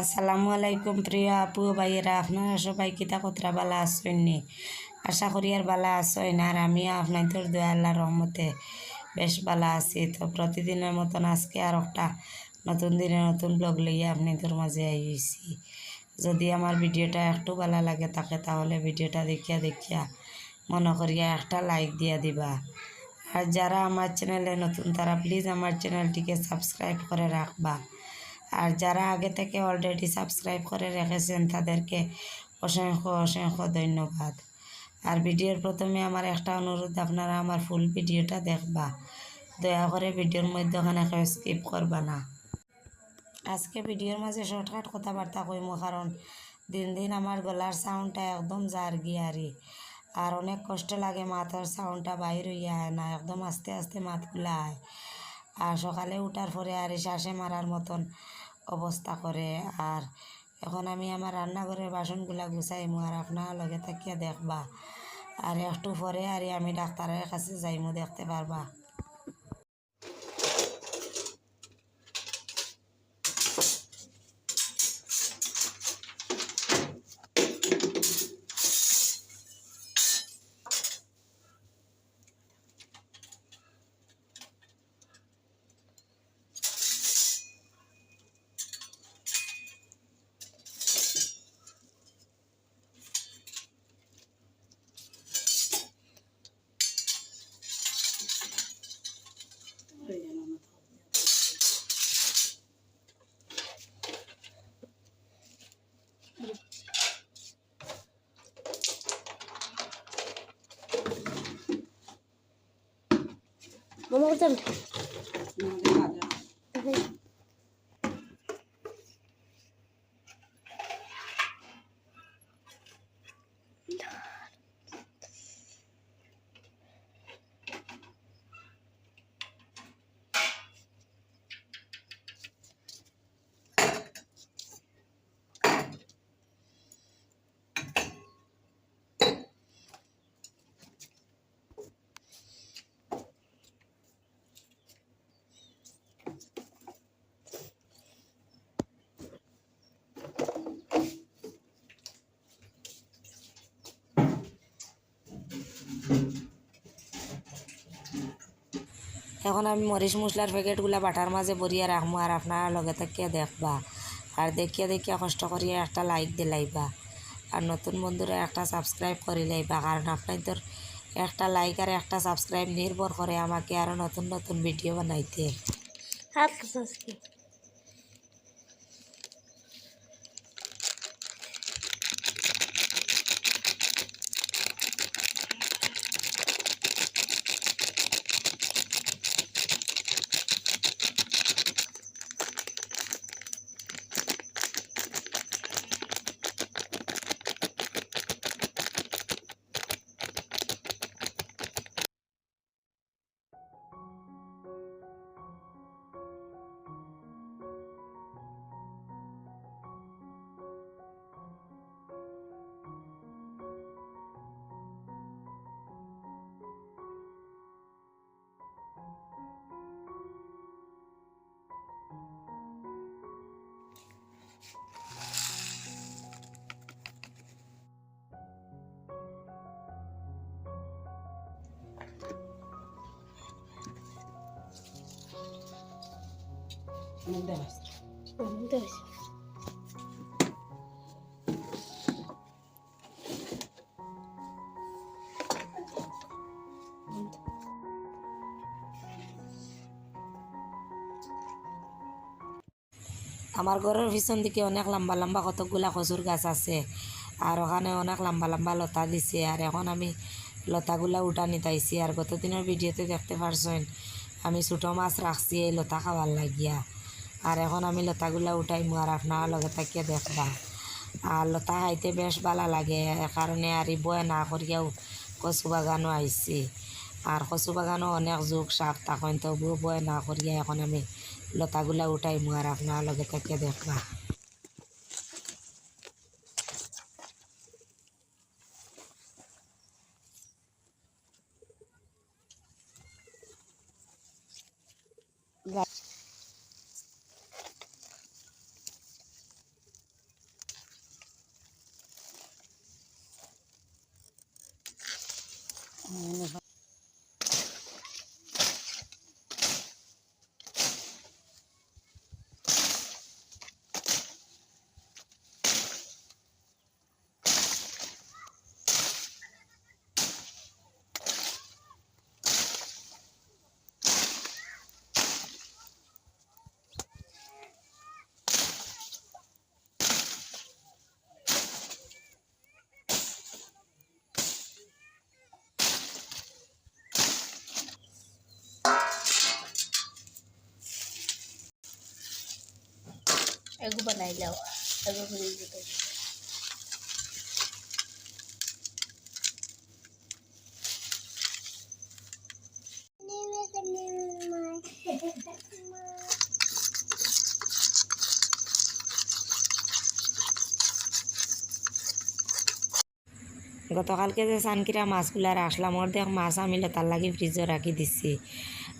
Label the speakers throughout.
Speaker 1: আসসালামু আলাইকুম প্রিয় আপু, ভাইয়েরা, আপনারা সবাই কিতা কতরা বালা আসেননি আশা করি আর বালা আসেন আর আমিও আপনাদের দয়া আল্লাহ রহমতে বেশ বালা আছি। তো প্রতিদিনের মতন আজকে আর একটা নতুন দিনে নতুন ব্লগ লইয়া আপনাদের মাঝে আইছি। যদি আমার ভিডিওটা একটু ভালো লাগে থাকে, তাহলে ভিডিওটা দেখিয়া দেখিয়া মনে করিয়া একটা লাইক দিয়া দিবা। আর যারা আমার চ্যানেলে নতুন, তারা প্লিজ আমার চ্যানেলটিকে সাবস্ক্রাইব করে রাখবা। আর যারা আগে থেকে অলরেডি সাবস্ক্রাইব করে রেখেছেন তাদেরকে অসংখ্য অসংখ্য ধন্যবাদ। আর ভিডিওর প্রথমে আমার একটা অনুরোধ, আপনারা আমার ফুল ভিডিওটা দেখবা। দয়া করে ভিডিওর মধ্যে মধ্যখানে কেউ স্কিপ করবা না। আজকে ভিডিওর মাঝে শর্টকাট কথাবার্তা কইম, কারণ দিন দিন আমার গলার সাউন্ডটা একদম জার গিয়ারি। আর অনেক কষ্ট লাগে মাথার সাউন্ডটা বাইর হইয়া আয় না, একদম আস্তে আস্তে মাতগুলা আয়। আর সকালে উঠার পরে আর শ্বাসে মারার মতন। অবস্থা করে আর এখন আমি আমার রান্নাঘরের বাসনগুলা গুছাইমু আর আপনার লগে থাকিয়া দেখবা? আর একটু পরে আর আমি ডাক্তারের কাছে যাইমু দেখতে পারবা
Speaker 2: 这么长。
Speaker 1: এখন আমি মরিচ মশলার প্যাকেটগুলো বাটার মাঝে ভরিয়া রাখব আর আপনারা লগে থাকিয়া দেখবা। আর দেখিয়া দেখিয়া কষ্ট করিয়া একটা লাইক দিলাইবা আর নতুন বন্ধুরা একটা সাবস্ক্রাইব করে লাইবা কারণ আপনাদের একটা লাইক আর একটা সাবস্ক্রাইব নির্ভর করে আমাকে আরও নতুন নতুন ভিডিও বানাইতে। আমার ঘরের পিছন দিকে অনেক লম্বা লম্বা কতকগুলা খজুর গাছ আছে, আর ওখানে অনেক লম্বা লম্বা লতা দিছে, আর এখন আমি লতাগুলা উঠা নিতাইছি আর গত দিনের ভিডিওতে দেখতে পারছেন, আমি ছোটো মাছ রাখছি এই লতা খাওয়ার লাগিয়া। আর এখন আমি লতাগুলা উঠাইমু আর আপনার লগে থাকিয়া দেখবা। আর লতা খাইতে বেশ ভালো লাগে কারণে আর বয় না করিয়াও কচু বাগানও আইছি। আর কচু বাগানও অনেক যুগ সাপ তখন তবুও বয় না করিয়া এখন আমি লতাগুলা উঠাইমু আর আপনার লগে থাকিয়া দেখবা।
Speaker 2: એગુ બનાવી લાવો એગુ બની જતો
Speaker 1: গতকালকে যে সানকিরা মাছগুলার আসলাম অর্ধেক মাছ আমি তার লাগে ফ্রিজে রাখি দিছি।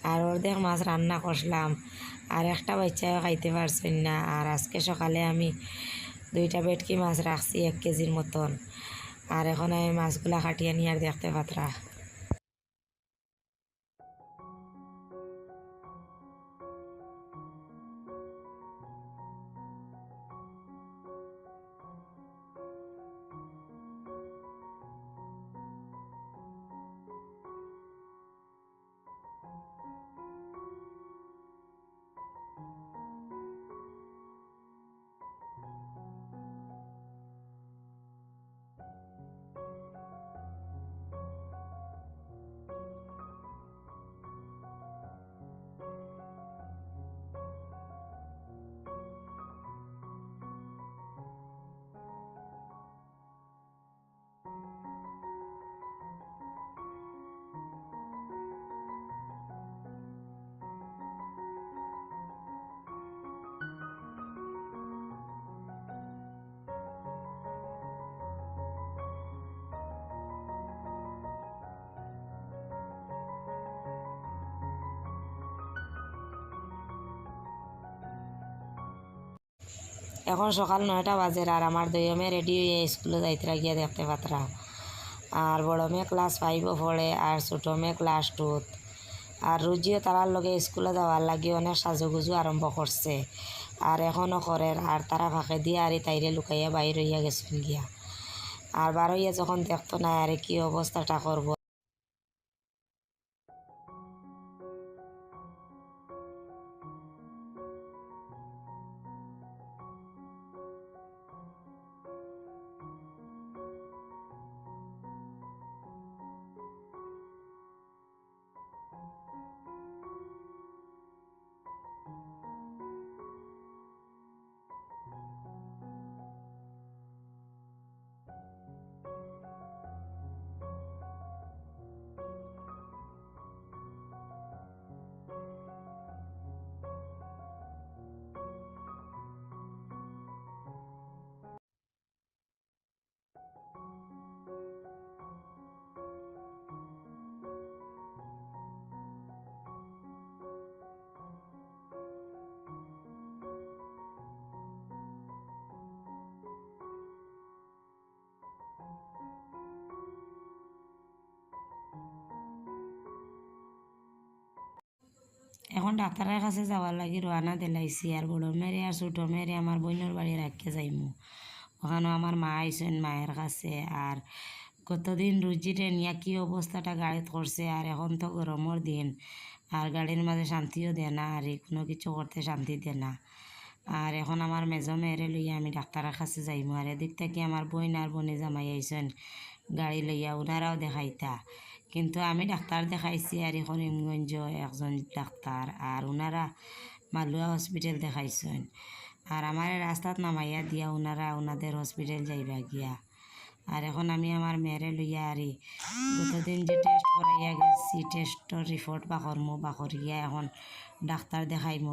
Speaker 1: আর অর্ধেক মাছ রান্না করলাম। আর একটা বাচ্চাও খাইতে পারছেন না। আর আজকে সকালে আমি দুইটা বেটকি মাছ রাখছি এক কেজির মতন। আর এখন আমি মাছগুলা কাটিয়ে নিয়ে আর দেখতে পাত্রা। এখন সকাল নয়টা বাজে আর আমার দইমে রেডি হয়ে স্কুলে যাইতে গিয়ে দেখতে পাত্রা। আর বড় মেয়ে ক্লাস ফাইভও পড়ে আর ছোটো মেয়ে ক্লাস টুত আর রুজিও তারার লগে স্কুলে যাওয়ার লাগি অনেক সাজুগুজু আরম্ভ করছে। আর এখনও করে আর তারা ফাঁকে দিয়ে আর তাইরে লুকাইয়া বাইর হইয়া গেছেন গিয়া। আর বার হইয়া যখন দেখতো না, আর কি অবস্থাটা করব? ডাক্তারের কাছে যাওয়ার লাগি রোয়ানা দিলাইছি আর বড় মেরে আর ছোটো মেরে আমার বোনের বাড়ি রাখতে যাইমু। ওখানে আমার মা আইসেন মায়ের কাছে আর কতদিন রুজিরে নিয়া, কী অবস্থাটা গাড়িত করছে আর এখন তো গরমের দিন। আর গাড়ির মাঝে শান্তিও দেয় না আর কোনো কিছু করতে শান্তি দেয় না। আর এখন আমার মেজো মেয়েরে লইয়া আমি ডাক্তারের কাছে যাইমু। আর এদিক থেকে আমার বোন আর বোনে জামাই আইসেন, গাড়ি লইয়া ওনারাও দেখাইতা। কিন্তু আমি ডাক্তার দেখাইছি আর করিমগঞ্জ একজন ডাক্তার আর ওনারা মালুয়া হসপিটাল দেখাইছেন। আর আমার রাস্তাত নামাইয়া দিয়া ওনারা ওনাদের হসপিটাল যাইবা গিয়া। আর এখন আমি আমার মেয়েরে লইয়া আরি গতদিন যে টেস্ট করাইয়া গেছি টেস্টর রিপোর্ট বা কর্ম বা করিয়া এখন ডাক্তার দেখাইমু।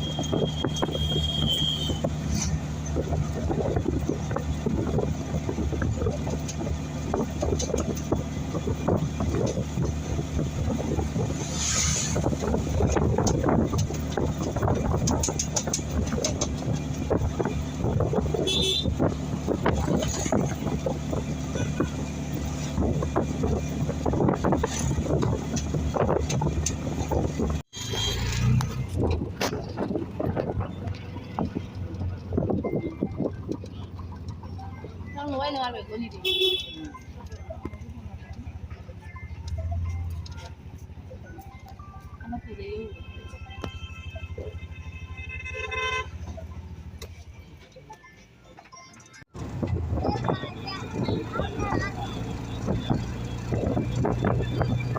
Speaker 2: Thank you.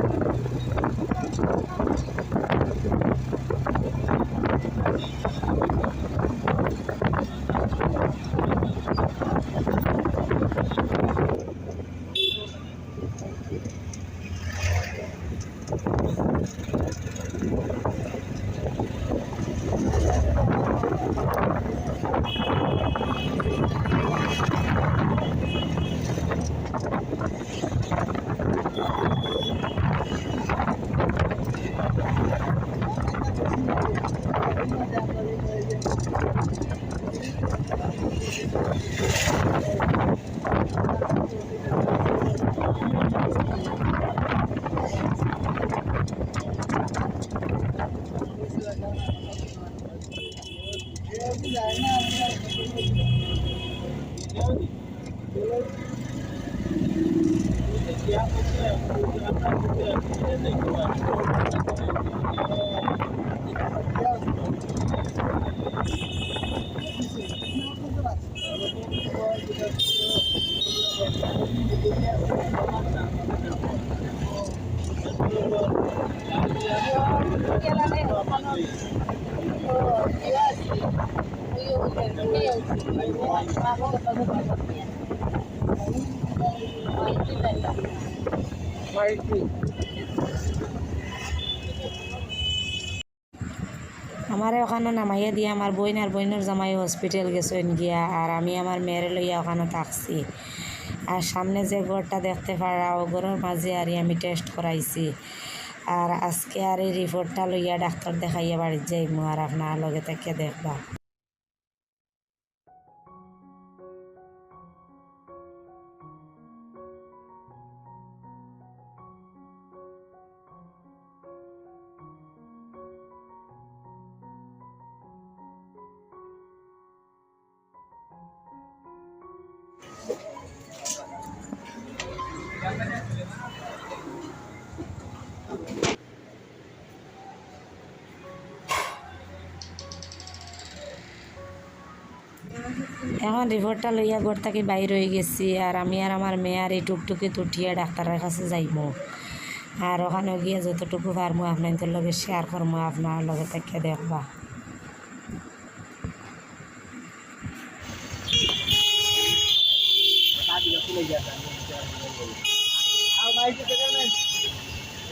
Speaker 2: আমার
Speaker 1: ওখানে নামাইয়া দিয়ে আমার বইন আর বইনের জামাই হসপিটাল গেছেন গিয়া, আর আমি আমার মেয়ের লইয়া ওখানে থাকছি। আর সামনে যে ঘরটা দেখতে পারা, ও ঘরের মাঝে আর আমি টেস্ট করাইছি। আর আজকে আর এই রিপোর্টটা লইয়া ডাক্তার দেখাইয়া বাড়ির যাইমু, আর আপনার লগে থেকে দেখবা। এখন রিপোর্টটা লইয়া ঘর থেকে বাইর হয়ে গেছি আর আমি আর আমার মেয়ে আর এই টুকটুকি তুটিয়ে ডাক্তারের কাছে যাইমু আর ওখানে গিয়ে যতটুকু পারমু আপনাদের লগে শেয়ার করব আপনার লগে থেকে দেখবা।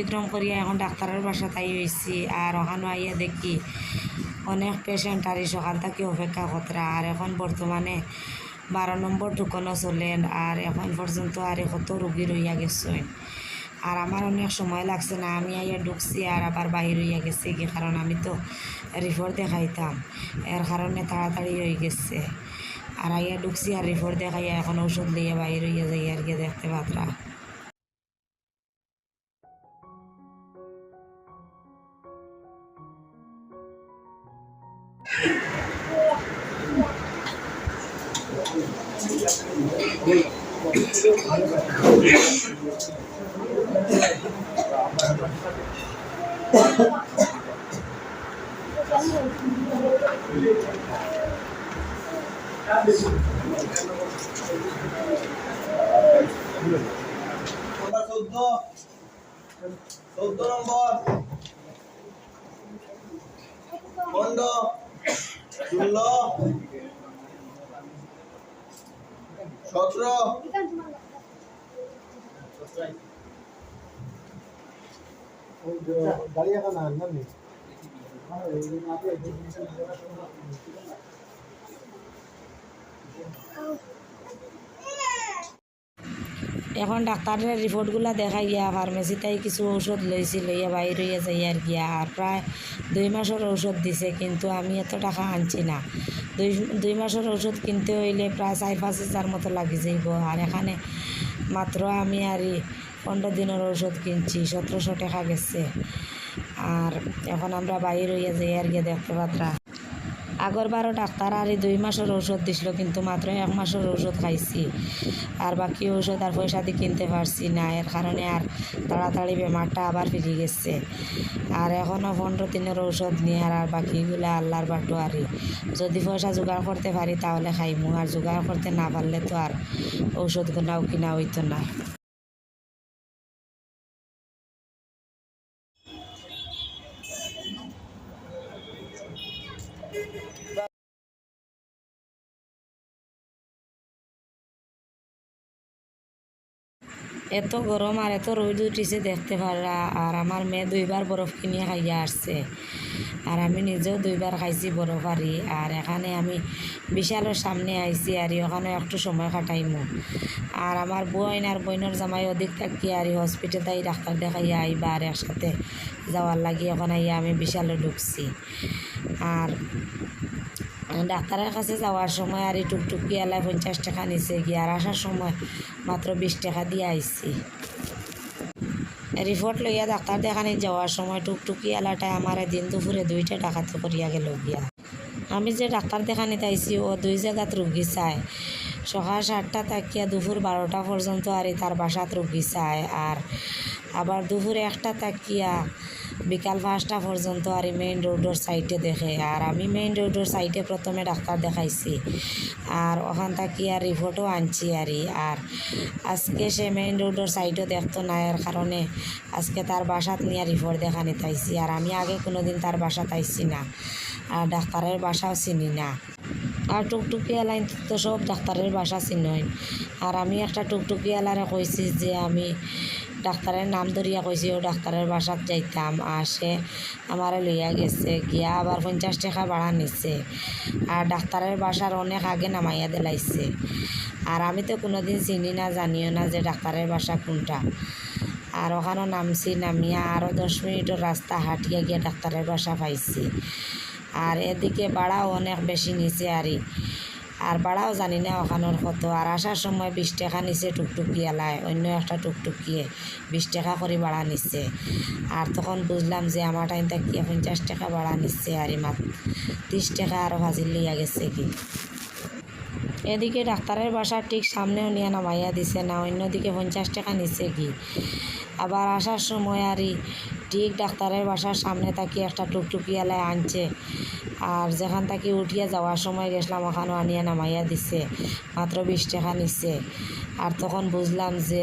Speaker 1: অতিক্রম করিয়া এখন ডাক্তারের বাসা তাই হয়েছি আর ওখানে আইয়া দেখি অনেক পেশেন্ট আর সকাল থেকে অপেক্ষা কতরা। আর এখন বর্তমানে বারো নম্বর ঢুকানো চলেন আর এখন পর্যন্ত আর কত রুগী রইয়া গেছে আর আমার অনেক সময় লাগছে না, আমি আইয়া ঢুকছি আর আবার বাহির হইয়া গেছি কি? কারণ আমি তো রিপোর্ট দেখাইতাম। এর কারণে তাড়াতাড়ি হয়ে গেছে। আর আইয়া ঢুকছি আর রিপোর্ট দেখাইয়া এখন ওষুধ লইয়া বাহির হইয়া যাই আর কি দেখতে পাত্রা।
Speaker 3: চোদ্দ চোদ্দ নম্বর পনেরো ষোলো সতেরো।
Speaker 4: এখন
Speaker 1: ডাক্তারের রিপোর্টগুলো দেখাইয়া ফার্মেসিতেই কিছু ঔষধ লইছি লইয়া বাইর হইয়া যাই আর গিয়া আর প্রায় দুই মাসের ঔষধ দিছে, কিন্তু আমি এত টাকা আনছি না। দুই দুই মাসের ওষুধ কিনতে হইলে প্রায় চার পাঁচ হাজার মতো লাগি যাইব। আর এখানে মাত্র আমি আর পনেরো দিনের ওষুধ কিনছি, সতেরোশো টাকা গেছে। আর এখন আমরা বাইরে হইয়া যাই আর গিয়ে দেখতে পাত্রা। আগরবারও ডাক্তার আর দুই মাসের ঔষধ দিছিল, কিন্তু মাত্র এক মাসের ঔষধ খাইছি। আর বাকি ঔষধ আর পয়সা দিয়ে কিনতে পারছি না, এর কারণে আর তাড়াতাড়ি বেমারটা আবার ফিরে গেছে। আর এখনও পনেরো দিনের ঔষধ নিয়ে আর আর বাকিগুলো আল্লাহর বাটোয়ারি যদি পয়সা জোগাড় করতে পারি তাহলে খাইমু, আর জোগাড় করতে না পারলে তো আর ঔষধগুলাও কিনা হইতো না। এত গরম আর এত রোদ উঠিছে দেখতে পারা আর আমার মেয়ে দুইবার বরফ কিনিয়ে খাইয়া আসছে। আর আমি নিজেও দুইবার খাইছি বরফ আরি আর এখানে আমি বিশালের সামনে আইছি আর ওখানে একটু সময় কাটাইমু। আর আমার বইন আর বোনের জামাই অধিক থাকি আর হসপিটাল তাই ডাক্তার দেখাইয়া আইবা আর একসাথে যাওয়ার লাগি ওখানে আইয়া আমি বিশালে ঢুকছি। আর ডাক্তারের কাছে যাওয়ার সময় আর এই টুকটুকি এলায় পঞ্চাশ টাকা নিছে গিয়ে, আর আসার সময় মাত্র বিশ টাকা দিয়ে আইছি। রিপোর্ট লইয়া ডাক্তার দেখানি যাওয়ার সময় টুকটুকি এলাটায় আমার দিন দুপুরে দুইটা টাকা তো করিয়া গেল গিয়া। আমি যে ডাক্তার দেখানিতে আইছি, ও দুই জায়গাত রুগী চায়। সকাল সাতটা তাকিয়া দুপুর বারোটা পর্যন্ত আর তার বাসাত রুগী চায় আর আবার দুপুরে একটা তাকিয়া বিকাল পাঁচটা পর্যন্ত আর মেইন রোডের সাইডে দেখে। আর আমি মেইন রোডের সাইডে প্রথমে ডাক্তার দেখাইছি। আর ওখান থাকি আর রিপোর্টও আনছি আর। আর আজকে সে মেইন রোডের সাইডও দেখতো না এর কারণে আজকে তার বাসাত নিয়ে রিপোর্ট দেখা নিতে আর আমি আগে কোনোদিন তার বাসাত আইছি না। আর ডাক্তারের বাসাও চিনি না। আর টুকটুকি এলাইন তো সব ডাক্তারের বাসা চিনই আর আমি একটা টুকটুকি এলারে কইছি যে আমি ডাক্তারের নাম ধরিয়া কইছি, ও ডাক্তারের বাসাত যাইতাম। আর সে আমারে লইয়া গেছে, গিয়া আবার পঞ্চাশ টাকা ভাড়া নিছে। আর ডাক্তারের বাসার অনেক আগে নামাইয়া দিলাইছে। আর আমি তো কোনোদিন চিনি না, জানিও না যে ডাক্তারের বাসা কোনটা। আর ওখানেও নামছি, নামিয়া আরও দশ মিনিটের রাস্তা হাঁটিয়া গিয়ে ডাক্তারের বাসা পাইছি। আর এদিকে বাড়াও অনেক বেশি নিচে আরই। আর বাড়াও জানি না ওখানোর কত। আর আসার সময় বিশ টাকা নিছে টুকটুকি এলায় অন্য একটা টুকটুকিয়ে বিশ টাকা করে বাড়া নিচ্ছে আর তখন বুঝলাম যে আমার টাইম থাকিয়ে পঞ্চাশ টাকা বাড়া নিচ্ছে আর মাত্র ত্রিশ টাকা আরও হাজির লইয়া গেছে কি? এদিকে ডাক্তারের বাসার ঠিক সামনেও নিয়ে নামাইয়া দিছে না, অন্যদিকে পঞ্চাশ টাকা নিচ্ছে কি? আবার আসার সময় আরই ঠিক ডাক্তারের বাসার সামনে থাকি একটা টুকটুকি এলায় আনছে। আর যেখান থেকে উঠিয়া যাওয়ার সময় গেছিলাম, ওখানেও আনিয়া নামাইয়া দিছে, মাত্র বিশ টাকা নিচ্ছে আর তখন বুঝলাম যে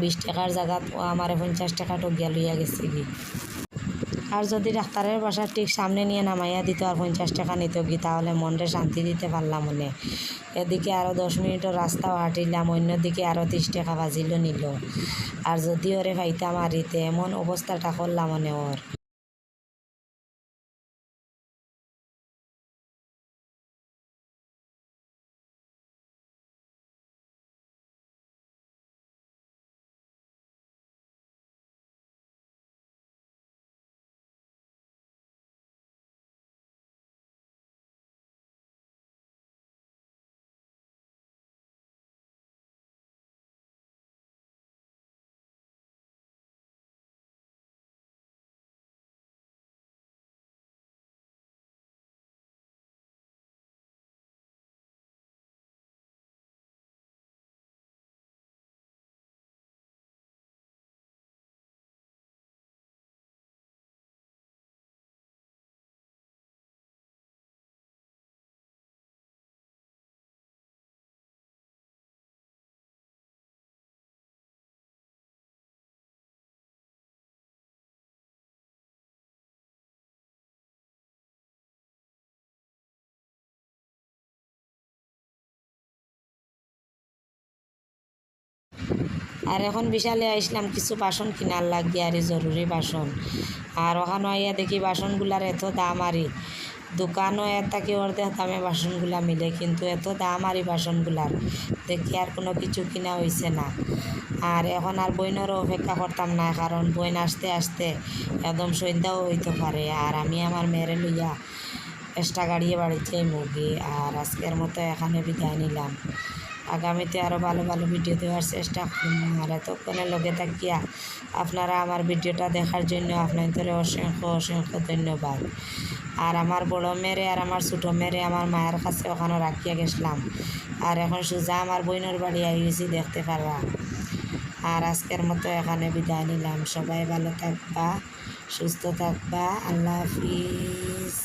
Speaker 1: বিশ টাকার জায়গাত ও আমার পঞ্চাশ টাকা টকিয়া লইয়া গেছে কি? আর যদি ডাক্তারের বাসা ঠিক সামনে নিয়ে নামাইয়া দিত আর পঞ্চাশ টাকা নিত কি, তাহলে মনটা শান্তি দিতে পারলাম মনে। এদিকে আরও দশ মিনিটও রাস্তাও হাঁটিলাম, অন্যদিকে আরও ত্রিশ টাকা বাজিল নিল। আর যদি ওরে পাইতাম আরিতে এমন অবস্থাটা করলাম মনে ওর। আর এখন বিশালে আসলাম কিছু বাসন কিনার লাগিয়ে আর জরুরি বাসন। আর ওখানে আইয়া দেখি বাসনগুলার এত দাম আরই দোকানও এর থাকি অর্ধেক দামে বাসনগুলা মিলে, কিন্তু এত দাম আরই বাসনগুলার। দেখি আর কোনো কিছু কিনা হয়েছে না। আর এখন আর বইনেরও অপেক্ষা করতাম না, কারণ বইন আসতে আসতে একদম সন্ধ্যাও হইতে পারে। আর আমি আমার মেয়েরে লইয়া এক্সট্রা গাড়িয়ে বাড়িতে মুগি আর আজকের মতো এখানে বিদায় নিলাম। আগামীতে আরও ভালো ভালো ভিডিও দেওয়ার চেষ্টা করব আর এতক্ষণে লগে থাকিয়া আপনারা আমার ভিডিওটা দেখার জন্য আপনার আপনাদের অসংখ্য অসংখ্য ধন্যবাদ। আর আমার বড় মেয়েরে আর আমার ছোটো মেয়েরে আমার মায়ের কাছে ওখানে রাখিয়া গেছিলাম। আর এখন সোজা আমার বোনের বাড়ি আই গেছি দেখতে পারবা। আর আজকের মতো এখানে বিদায় নিলাম। সবাই ভালো থাকবা, সুস্থ থাকবা, আল্লাহ হাফিজ।